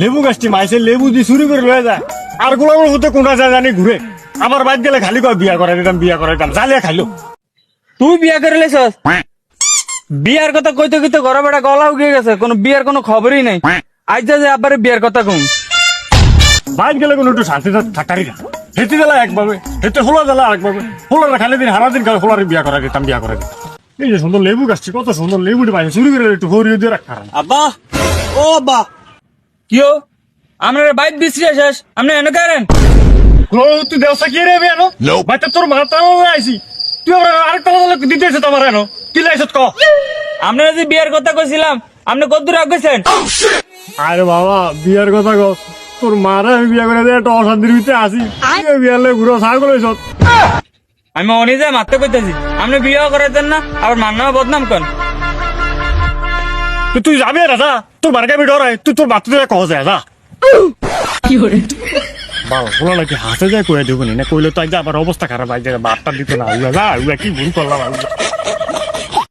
লেবু গাছটি মাইছে লেবু দিয়ে চুরি করে লয়ে যায়। আর গোলাগুলো হতে কোনটা যায় জানি ঘুরে। আমার বাইক গেলে খালি কয় বিয়া করে দিতাম বিয়া করে দিতাম জালিয়া খাইলো। তুই বিয়া করে লেছস বিয়ার কথা কইতে কইতে ঘরে বেড়া গলা উগিয়ে গেছে কোনো বিয়ার কোনো খবরই নাই। আজ যা যে আবার বিয়ার কথা কম। বাইক গেলে কোনো একটু শান্তি থাকারই না। হেঁটে গেলে একভাবে হেঁটে হোলা গেলে আরেকভাবে হোলারা খালি দিন হারা দিন হোলারে বিয়া করে দিতাম বিয়া করে দিতাম। এই যে সুন্দর লেবু গাছটি কত সুন্দর লেবুটি পাইছে চুরি করে একটু হরিয়ে দিয়ে রাখা আব্বা ও আব্বা। কিও? আমরা বাইক বিশ্রী শেষ। আপনি এনে করেন তুই দেওসা কি রে বাইতে তোর মাথা আইছি। তুই আবার আরেকটা বলে দিতে এসে তোমার এনো। কি লাইছত ক? আপনারা যে বিয়ার কথা কইছিলাম আপনি কত দূর আগেছেন আরে বাবা বিয়ার কথা কস তোর মারা আমি বিয়া করে একটা অশান্তির ভিতরে আসি বিয়ার লে ঘুরো ছাগল হইছত আমি অনি যায় মারতে কইতেছি। আপনি বিয়ে করাইতেন না আবার মান্না বদনাম করেন। তুই যাবি যাবি রাজা তোর মার্কে আমি ডরাই তুই তোর বাচ্চা দিয়ে কহ যায় যা। বাবা বলা নাকি হাতে যায় কয়ে দেবো না? কইলে তো একদম আবার অবস্থা খারাপ আজ বাপটা দিত না যা কি ভুল করলাম